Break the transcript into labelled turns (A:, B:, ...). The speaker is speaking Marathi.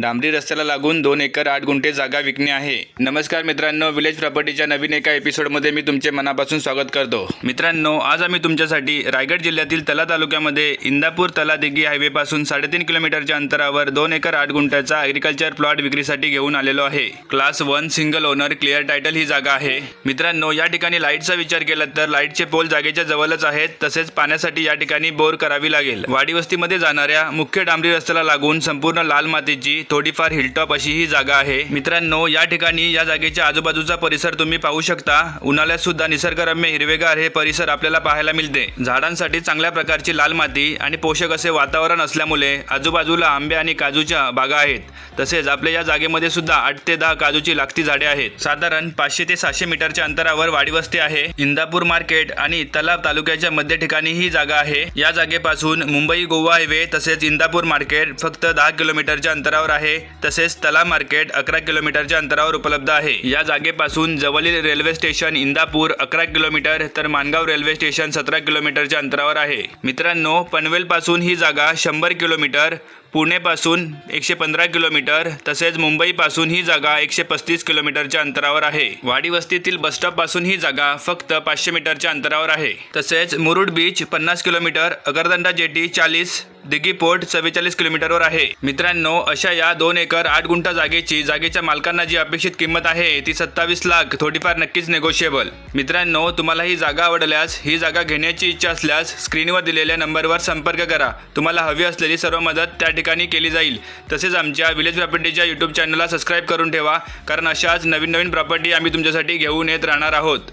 A: डांबरी रस्त्याला लागून दोन एकर आठ गुंठे जागा विकणे आहे. नमस्कार मित्रांनो विलेज प्रॉपर्टीच्या नवीन एका एपिसोडमध्ये मी तुमचे मनापासून स्वागत करतो. मित्रांनो आज आम्ही तुमच्यासाठी रायगड जिल्ह्यातील तला तालुक्यामध्ये इंदापूर तला दिघी हायवेपासून साडेतीन किलोमीटरच्या अंतरावर दोन एकर आठ गुंठ्याचा ॲग्रिकल्चर प्लॉट विक्रीसाठी घेऊन आलेलो आहे. Class one single owner clear title ही जागा आहे. मित्रांनो या ठिकाणी लाईटचा विचार केला तर लाईटचे पोल जागेच्या जवळच आहेत तसेच पाण्यासाठी या ठिकाणी बोर करावी लागेल. वाडी वस्तीमध्ये जाणाऱ्या मुख्य डांबरी रस्त्याला लागून संपूर्ण लाल मातीची थोडीफार हिलटॉप अशी ही जागा आहे. मित्रांनो या ठिकाणी या जागेच्या आजूबाजूचा परिसर तुम्ही पाहू शकता. उन्हाळ्यात सुद्धा निसर्गरम्य हिरवेगार हे परिसर आपल्याला पाहायला मिळते. झाडांसाठी चांगल्या प्रकारची लाल माती आणि पोषक असे वातावरण असल्यामुळे आजूबाजूला आंबे आणि काजूच्या बागा आहेत. तसेच आपल्या या जागेमध्ये सुद्धा आठ ते दहा काजूची लागती झाडे आहेत. साधारण पाचशे ते सहाशे मीटरच्या अंतरावर वाडी वस्ती आहे. इंदापूर मार्केट आणि तलाव तालुक्याच्या मध्य ठिकाणी ही जागा आहे. या जागेपासून मुंबई गोवा हायवे तसेच इंदापूर मार्केट फक्त दहा किलोमीटरच्या अंतरावर आहे. तसेच तला मार्केट अकरा किलोमीटरच्या अंतरावर उपलब्ध आहे. या जागेपासून जवळील रेल्वे स्टेशन इंदापूर अकरा किलोमीटर तर मानगाव रेल्वे स्टेशन सतरा किलोमीटरच्या अंतरावर आहे. मित्रांनो पनवेल पासून ही जागा शंभर किलोमीटर पुणेपासून एकशे पंधरा किलोमीटर तसेच मुंबईपासून ही जागा एकशे पस्तीस किलोमीटरच्या अंतरावर आहे. वाडी वस्तीतील बसस्टॉपपासून ही जागा फक्त पाचशे मीटरच्या अंतरावर आहे. तसेच मुरुड बीच पन्नास किलोमीटर अगरदंडा जेटी चाळीस दिघी पोर्ट चव्वेचाळीस किलोमीटरवर आहे. मित्रांनो अशा या दोन एकर आठ गुंठा जागेची जागेच्या मालकांना जी अपेक्षित किंमत आहे ती सत्तावीस लाख थोडीफार नक्कीच नेगोशिएबल मित्रांनो तुम्हाला ही जागा आवडल्यास ही जागा घेण्याची इच्छा असल्यास स्क्रीनवर दिलेल्या नंबरवर संपर्क करा. तुम्हाला हवी असलेली सर्व मदत त्या ठिकाणी ठिकाणी केली जाईल. तसेच आमच्या विलेज प्रॉपर्टीच्या यूट्यूब चॅनलला सबस्क्राईब करून ठेवा कारण अशाच नवीन नवीन प्रॉपर्टी आम्ही तुमच्यासाठी घेऊन येत राहणार आहोत.